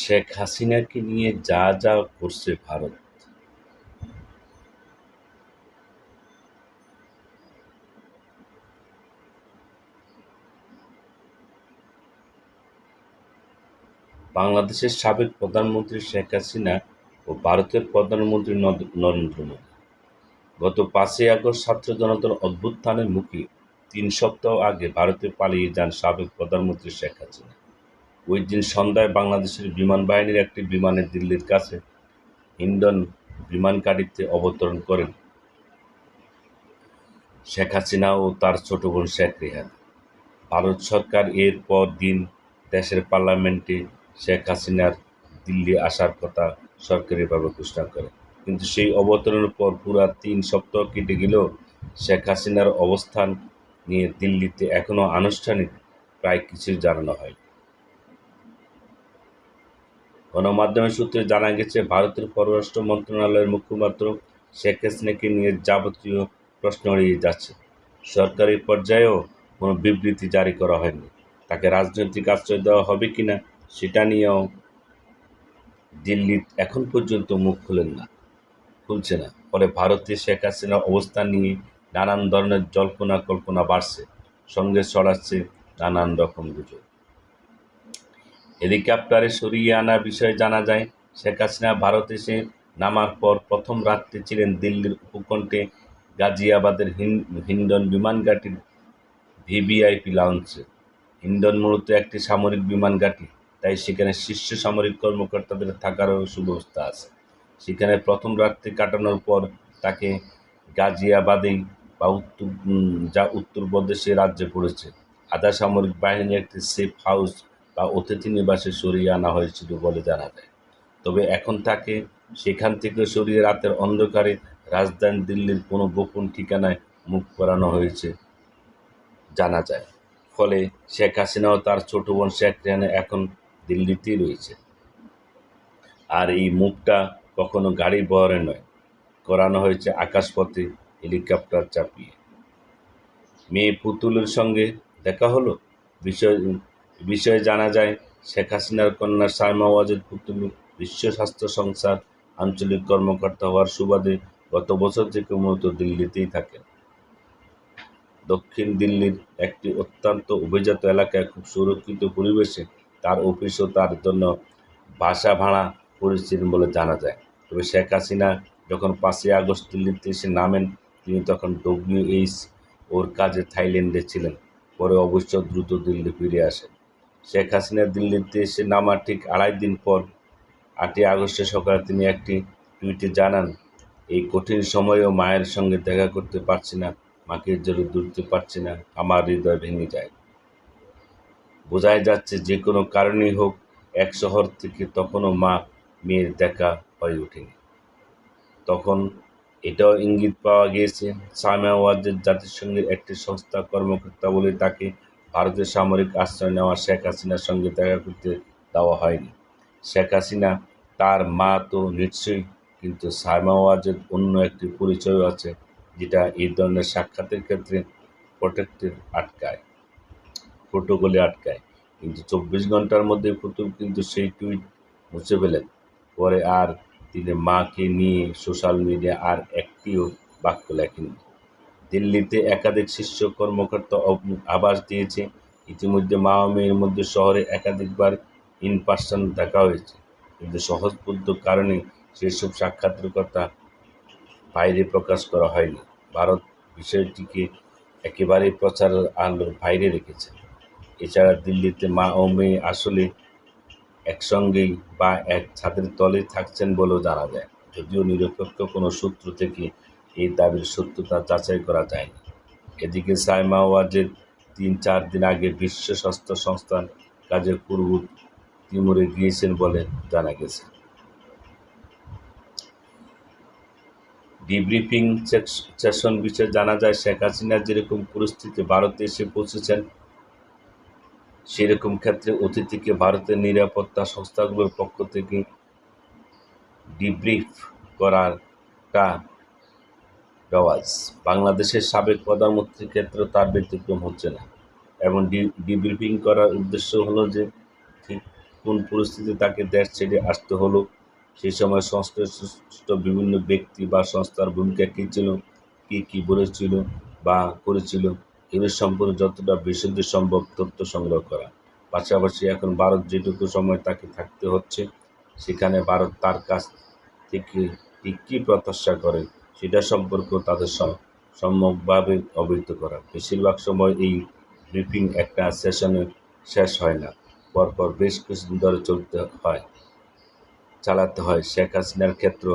শেখ হাসিনাকে নিয়ে যা যা করছে ভারত। বাংলাদেশের সাবেক প্রধানমন্ত্রী শেখ হাসিনা ও ভারতের প্রধানমন্ত্রী নরেন্দ্র মোদী। গত পাঁচই আগস্ট ছাত্র জনতার অভ্যুত্থানের মুখে তিন সপ্তাহ আগে ভারতে পালিয়ে যান সাবেক প্রধানমন্ত্রী শেখ হাসিনা। ওই দিন সন্ধ্যায় বাংলাদেশের বিমান বাহিনীর একটি বিমানে দিল্লির কাছে হিন্ডন বিমান ঘাঁটিতে অবতরণ করেন শেখ হাসিনা ও তার ছোট বোন শেখ রেহানা ভারত সরকার এর পর দিন দেশের পার্লামেন্টে শেখ হাসিনার দিল্লি আসার কথা সরকারিভাবে ঘোষণা করে। কিন্তু সেই অবতরণের পর পুরা তিন সপ্তাহ কেটে গেলেও শেখ হাসিনার অবস্থান নিয়ে দিল্লিতে এখনও আনুষ্ঠানিক প্রায় কিছুই জানানো হয় গণমাধ্যমের সূত্রে জানা গেছে, ভারতের পররাষ্ট্র মন্ত্রণালয়ের মুখপাত্র শেখ হাসিনাকে নিয়ে যাবতীয় প্রশ্ন এড়িয়ে যাচ্ছে। সরকারি পর্যায়েও কোনো বিবৃতি জারি করা হয়নি। তাকে রাজনৈতিক আশ্রয় দেওয়া হবে কিনা সেটা নিয়েও দিল্লি এখন পর্যন্ত মুখ খুলেন না, খুলছে না। ফলে ভারতে শেখ হাসিনার অবস্থান নিয়ে নানান ধরনের জল্পনা কল্পনা বাড়ছে। সঙ্গে ছড়াচ্ছে নানান রকম গুজব। হেলিকপ্টারে সরিয়ে আনার বিষয়ে জানা যায়, শেখ হাসিনা ভারত এসে নামার পর প্রথম রাত্রে ছিলেন দিল্লির উপকণ্ঠে গাজিয়াবাদের হিন- হিন্ডন বিমান ঘাঁটির ভিভিআইপি লাউঞ্জে হিন্ডন মূলত একটি সামরিক বিমান ঘাঁটি তাই সেখানে শীর্ষ সামরিক কর্মকর্তাদের থাকারও সুব্যবস্থা আছে। সেখানে প্রথম রাত্রি কাটানোর পর তাকে গাজিয়াবাদেই বা উত্তর যা উত্তরপ্রদেশে রাজ্যে পড়েছে। আধা সামরিক বাহিনীর একটি সেফ হাউস বা অতিথি নিবাসে সরিয়ে আনা হয়েছিল বলে জানা যায়। তবে এখন তাকে সেখান থেকে সরিয়ে রাতের অন্ধকারে রাজধানী দিল্লির কোনো গোপন ঠিকানায় মুখ করানো হয়েছে জানা যায়। ফলে শেখ হাসিনা ও তার ছোট বোন শেখ রেহানা এখন দিল্লিতেই রয়েছে। আর এই মুখটা কখনো গাড়ি বহরে নয়, করানো হয়েছে আকাশপথে হেলিকপ্টার চাপিয়ে। মেয়ে পুতুলের সঙ্গে দেখা হলো? বিষয় বিষয়ে জানা যায়, শেখ হাসিনার কন্যা সাইমা ওয়াজেদ পুতুল বিশ্ব স্বাস্থ্য সংস্থার আঞ্চলিক কর্মকর্তা হওয়ার সুবাদে গত বছর থেকে মূলত দিল্লিতেই থাকেন। দক্ষিণ দিল্লির একটি অত্যন্ত অভিজাত এলাকায় খুব সুরক্ষিত পরিবেশে তার অফিসও তার জন্য বাসা ভাড়া করেছিলেন বলে জানা যায়। তবে শেখ হাসিনা যখন পাঁচই আগস্ট দিল্লিতে এসে নামেন, তিনি তখন ডব্লিউএইচ ওর কাজে থাইল্যান্ডে ছিলেন। পরে অবশ্য দ্রুত দিল্লি ফিরে আসেন। শেখ হাসিনা দিল্লিতে এসে নামার ঠিক আড়াই দিন পর, আটই আগস্টের সকালে তিনি একটি টুইটে জানান, এই কঠিন সময়েও মায়ের সঙ্গে দেখা করতে পারছি না, মাকে জোরে দুলতে পারছি না, আমার হৃদয় ভেঙে যায়। বোঝাই যাচ্ছে যে কোনো কারণেই হোক, এক শহর থেকে তখনও মা মেয়ের দেখা হয়ে ওঠেনি। তখন এটাও ইঙ্গিত পাওয়া গিয়েছে সামা ওয়াজের জাতিসংঘের একটি সংস্থা কর্মকর্তা বলে তাকে ভারতের সামরিক আশ্রয় নেওয়া শেখ হাসিনার সঙ্গে দেখা করতে দেওয়া হয়নি। শেখ হাসিনা তার মা তো নিশ্চয়ই, কিন্তু সাইমা ওয়াজেদ অন্য একটি পরিচয়ও আছে যেটা এই ধরনের সাক্ষাতের ক্ষেত্রে প্রোটেক্টেড আটকায় প্রোটোকলে আটকায়। কিন্তু চব্বিশ ঘণ্টার মধ্যে পুতুল কিন্তু সেই টুইট মুছে ফেলেন। পরে আর তিনি মাকে নিয়ে সোশ্যাল মিডিয়া আর একটিও বাক্য লেখেননি। দিল্লিতে একাধিক শীর্ষ কর্মকর্তা আভাস দিয়েছে। ইতিমধ্যে মা ও মেয়ের মধ্যে শহরে একাধিকবার ইন পার্সন দেখা হয়েছে। কিন্তু সহজবুদ্ধ কারণে সেসব কথা বাইরে প্রকাশ করা হয়নি। ভারত বিষয়টিকে একেবারেই প্রচারের আলোর বাইরে রেখেছে। এছাড়া দিল্লিতে মা ও মেয়ে আসলে একসঙ্গেই বা এক ছাদের তলে থাকছেন বলেও জানা যায়। যদিও নিরপেক্ষ কোনো সূত্র থেকে এই দাবির সত্যতা যাচাই করা যায়নি। এদিকে সাইমা ওয়াজেদ তিন চার দিন আগে বিশ্ব স্বাস্থ্য সংস্থার কাজে পূর্ব তিমুরে গিয়েছেন বলে জানা গেছে। ডিব্রিফিং সেশন বিষয়ে জানা যায়, শেখ হাসিনা যেরকম পরিস্থিতি ভারতে এসে পৌঁছেছেন, সেরকম ক্ষেত্রে অতিথিকে ভারতের নিরাপত্তা সংস্থাগুলোর পক্ষ থেকে ডিব্রিফ করাটা রেওয়াজ বাংলাদেশের সাবেক প্রধানমন্ত্রীর ক্ষেত্রে তার ব্যতিক্রম হচ্ছে না। এবং ডিব্রিফিং করার উদ্দেশ্য হলো যে, ঠিক কোন পরিস্থিতিতে তাকে দেশ ছেড়ে আসতে হলো সেই সময় সংশ্লিষ্ট বিভিন্ন ব্যক্তি বা সংস্থার ভূমিকা কী ছিল, কী কী বলেছিল বা করেছিল, এগুলো সম্পর্কে যতটা বিশুদ্ধ সম্ভব তথ্য সংগ্রহ করা। পাশাপাশি এখন ভারত যেটুকু সময় তাকে থাকতে হচ্ছে, সেখানে ভারত তার কাছ থেকে ঠিক কী প্রত্যাশা করে সেটা সম্পর্কেও তাদের সম্যকভাবে অবহিত করা। বেশিরভাগ সময় এই ব্রিফিং একটা সেশনে শেষ হয় না। পরপর বেশ কিছুদিন ধরে চলতে হয়, চালাতে হয়। শেখ হাসিনার ক্ষেত্র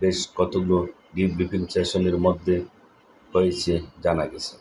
বেশ কতগুলো ডিব্রিফিং সেশনের মধ্যে হয়েছে জানা গেছে।